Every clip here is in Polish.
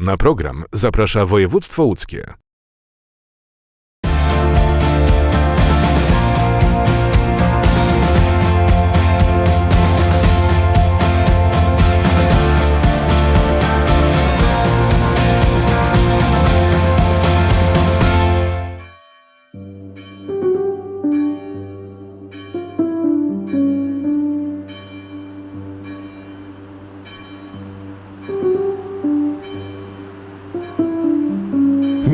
Na program zaprasza województwo łódzkie.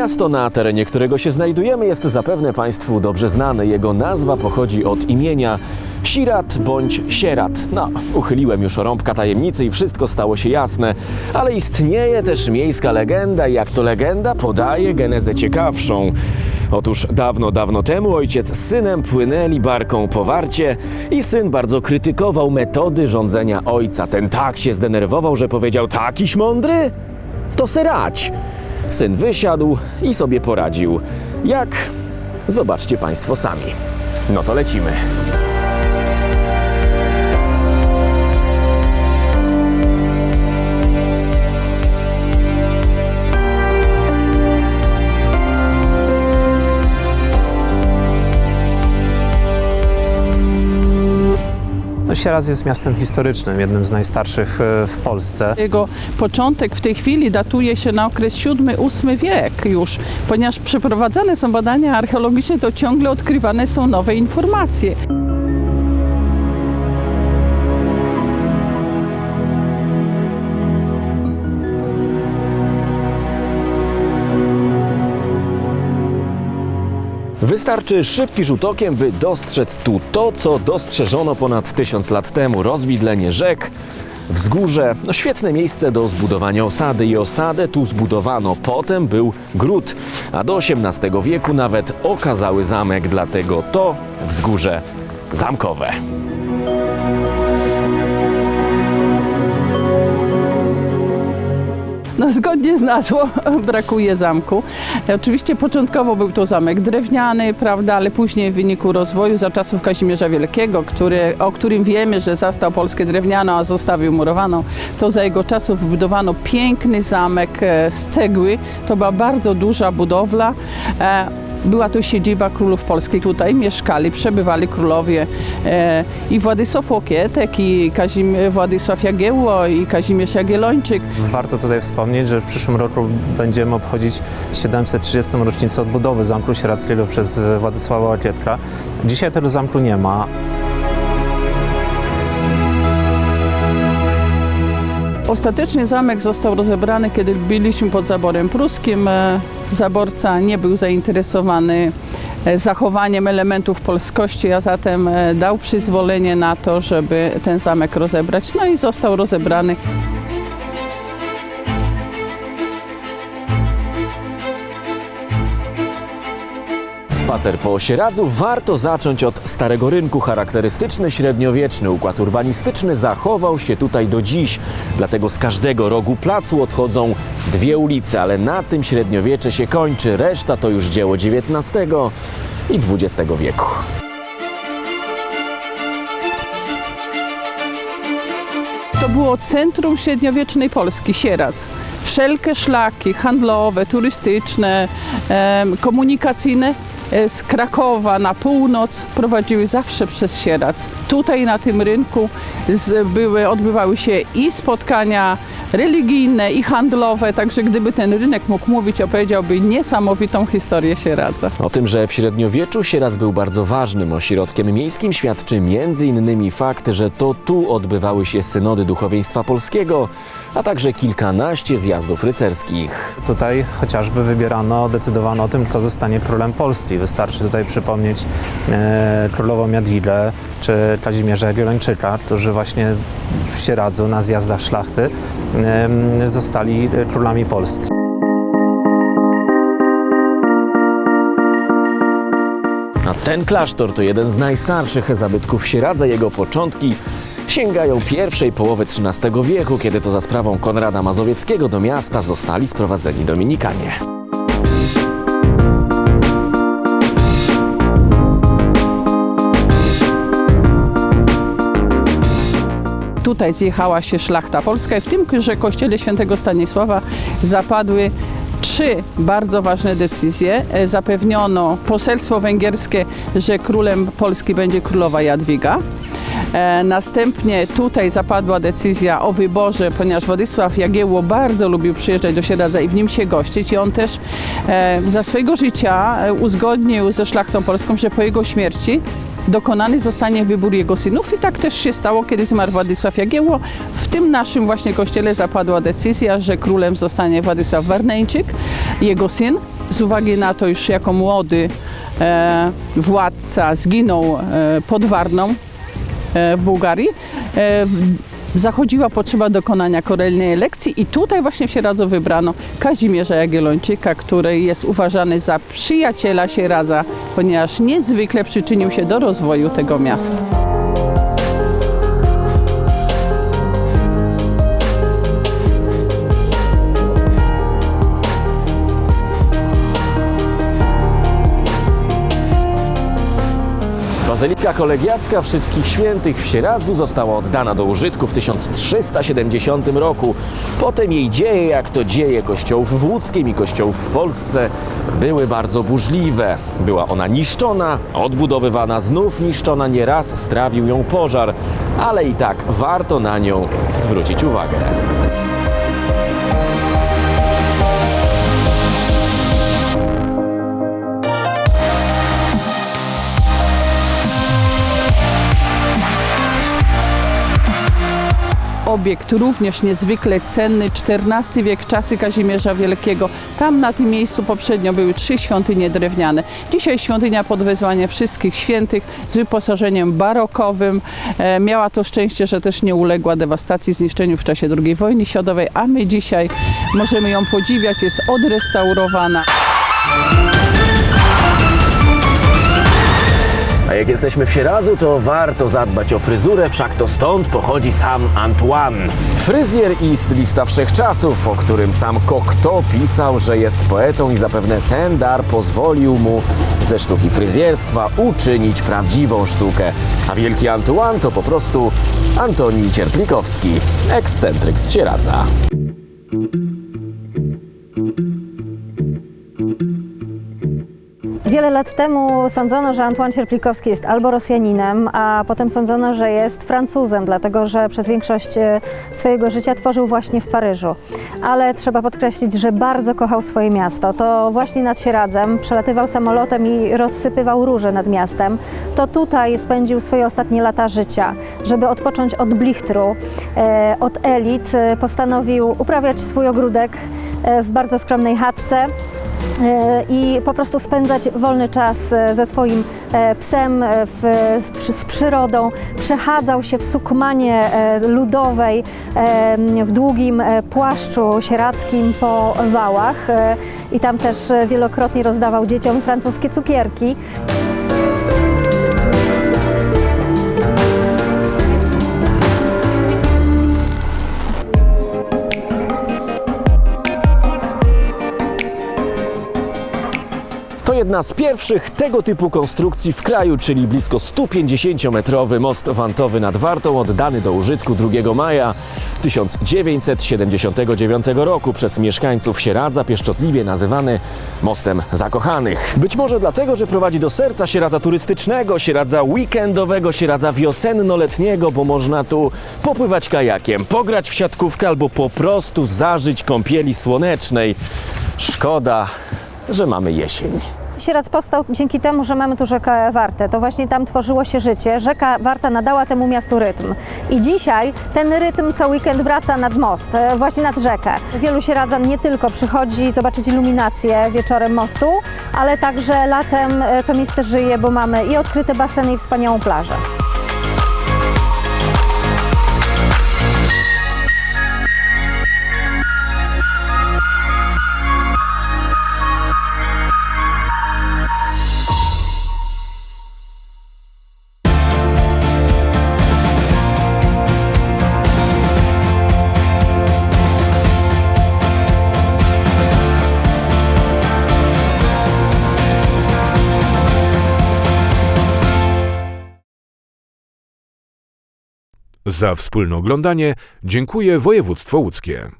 Miasto, na terenie którego się znajdujemy, jest zapewne Państwu dobrze znane. Jego nazwa pochodzi od imienia Sirat bądź Sierat. No, uchyliłem już rąbka tajemnicy i wszystko stało się jasne. Ale istnieje też miejska legenda i jak to legenda podaje genezę ciekawszą. Otóż dawno, dawno temu ojciec z synem płynęli barką po warcie i syn bardzo krytykował metody rządzenia ojca. Ten tak się zdenerwował, że powiedział: Takiś mądry? To serać. Syn wysiadł i sobie poradził. Jak? Zobaczcie Państwo sami. No to lecimy. Sieradz jest miastem historycznym, jednym z najstarszych e, w Polsce. Jego początek w tej chwili datuje się na okres VII-VIII wiek już, ponieważ przeprowadzane są badania archeologiczne, to ciągle odkrywane są nowe informacje. Wystarczy szybki rzut okiem, by dostrzec tu to, co dostrzeżono ponad tysiąc lat temu. Rozwidlenie rzek, wzgórze, no świetne miejsce do zbudowania osady i osadę tu zbudowano. Potem był gród, a do XVIII wieku nawet okazały zamek, dlatego to wzgórze zamkowe. zgodnie z nazwą brakuje zamku. Oczywiście początkowo był to zamek drewniany, prawda, ale później w wyniku rozwoju za czasów Kazimierza Wielkiego, który, o którym wiemy, że zastał Polskę drewnianą, a zostawił murowaną, to za jego czasów wybudowano piękny zamek e, z cegły. To była bardzo duża budowla. E, Była to siedziba królów polskich. Tutaj mieszkali, przebywali królowie e, i Władysław Łokietek, i Kazim, Władysław Jagiełło, i Kazimierz Jagiellończyk. Warto tutaj wspomnieć, że w przyszłym roku będziemy obchodzić 730. rocznicę odbudowy Zamku Sieradzkiego przez e, Władysława Łokietka. Dzisiaj tego zamku nie ma. Ostatecznie zamek został rozebrany, kiedy byliśmy pod zaborem pruskim. E, Zaborca nie był zainteresowany e, zachowaniem elementów polskości, a zatem e, dał przyzwolenie na to, żeby ten zamek rozebrać. No i został rozebrany. Spacer po Sieradzu warto zacząć od Starego Rynku. Charakterystyczny średniowieczny układ urbanistyczny zachował się tutaj do dziś. Dlatego z każdego rogu placu odchodzą dwie ulice, ale na tym średniowiecze się kończy. Reszta to już dzieło XIX i XX wieku. To było centrum średniowiecznej Polski, Sieradz. Wszelkie szlaki handlowe, turystyczne, komunikacyjne z Krakowa na północ prowadziły zawsze przez Sieradz. Tutaj na tym rynku były, odbywały się i spotkania religijne, i handlowe, także gdyby ten rynek mógł mówić, opowiedziałby niesamowitą historię Sieradza. O tym, że w średniowieczu Sieradz był bardzo ważnym ośrodkiem miejskim, świadczy m.in. fakt, że to tu odbywały się synody duchowieństwa polskiego, a także kilkanaście zjazdów rycerskich. Tutaj chociażby wybierano, decydowano o tym, kto zostanie królem Polski. Wystarczy tutaj przypomnieć e, królową Jadwigę czy Kazimierza Jagiellończyka, którzy właśnie w Sieradzu na zjazdach szlachty zostali e, królami Polski. A ten klasztor to jeden z najstarszych zabytków Sieradza. Jego początki sięgają pierwszej połowy XIII wieku, kiedy to za sprawą Konrada Mazowieckiego do miasta zostali sprowadzeni Dominikanie. Tutaj zjechała się szlachta polska i w tymże kościele świętego Stanisława zapadły trzy bardzo ważne decyzje. E, Zapewniono poselstwo węgierskie, że królem Polski będzie królowa Jadwiga. E, Następnie tutaj zapadła decyzja o wyborze, ponieważ Władysław Jagiełło bardzo lubił przyjeżdżać do Sieradza i w nim się gościć i on też e, za swojego życia e, uzgodnił ze szlachtą polską, że po jego śmierci dokonany zostanie wybór jego synów i tak też się stało, kiedy zmarł Władysław Jagiełło. W tym naszym właśnie kościele zapadła decyzja, że królem zostanie Władysław Warneńczyk, jego syn. Z uwagi na to, już jako młody e, władca zginął e, pod Warną, w Bułgarii. E, Zachodziła potrzeba dokonania korelnej elekcji i tutaj właśnie w Sieradzu wybrano Kazimierza Jagiellończyka, który jest uważany za przyjaciela Sieradza, ponieważ niezwykle przyczynił się do rozwoju tego miasta. Bazylika Kolegiacka Wszystkich Świętych w Sieradzu została oddana do użytku w 1370 roku. Potem jej dzieje, jak to dzieje kościołów w Łódzkiem i kościołów w Polsce, były bardzo burzliwe. Była ona niszczona, odbudowywana, znów niszczona, nieraz strawił ją pożar, ale i tak warto na nią zwrócić uwagę. Obiekt również niezwykle cenny, XIV wiek, czasy Kazimierza Wielkiego. Tam na tym miejscu poprzednio były trzy świątynie drewniane. Dzisiaj świątynia pod wezwaniem wszystkich świętych z wyposażeniem barokowym. E, miała to szczęście, że też nie uległa dewastacji, zniszczeniu w czasie II wojny światowej, a my dzisiaj możemy ją podziwiać, jest odrestaurowana. A jak jesteśmy w Sieradzu, to warto zadbać o fryzurę, wszak to stąd pochodzi sam Antoine. Fryzjer i stylista wszechczasów, o którym sam Cocteau pisał, że jest poetą i zapewne ten dar pozwolił mu ze sztuki fryzjerstwa uczynić prawdziwą sztukę. A wielki Antoine to po prostu Antoni Cierplikowski, ekscentryk z Sieradza. Wiele lat temu sądzono, że Antoine Cierplikowski jest albo Rosjaninem, a potem sądzono, że jest Francuzem, dlatego że przez większość e, swojego życia tworzył właśnie w Paryżu. Ale trzeba podkreślić, że bardzo kochał swoje miasto. To właśnie nad Sieradzem przelatywał samolotem i rozsypywał róże nad miastem. To tutaj spędził swoje ostatnie lata życia. Żeby odpocząć od blichtru, e, od elit, e, postanowił uprawiać swój ogródek w bardzo skromnej chatce. E, i po prostu spędzać wolny czas e, ze swoim e, psem, w, z, z przyrodą. Przechadzał się w sukmanie ludowej, w długim płaszczu sieradzkim po wałach i tam też wielokrotnie rozdawał dzieciom francuskie cukierki. Jedna z pierwszych tego typu konstrukcji w kraju, czyli blisko 150-metrowy most wantowy nad Wartą, oddany do użytku 2 maja 1979 roku przez mieszkańców Sieradza, pieszczotliwie nazywany Mostem Zakochanych. Być może dlatego, że prowadzi do serca Sieradza turystycznego, Sieradza weekendowego, Sieradza wiosenno-letniego, bo można tu popływać kajakiem, pograć w siatkówkę albo po prostu zażyć kąpieli słonecznej. Szkoda, że mamy jesień. Sieradz powstał dzięki temu, że mamy tu rzekę Wartę. To właśnie tam tworzyło się życie. Rzeka Warta nadała temu miastu rytm. I dzisiaj ten rytm co weekend wraca nad most, e, właśnie nad rzekę. Wielu sieradzan nie tylko przychodzi zobaczyć iluminację wieczorem mostu, ale także latem e, to miejsce żyje, bo mamy i odkryte baseny i wspaniałą plażę. Za wspólne oglądanie dziękuję województwo łódzkie.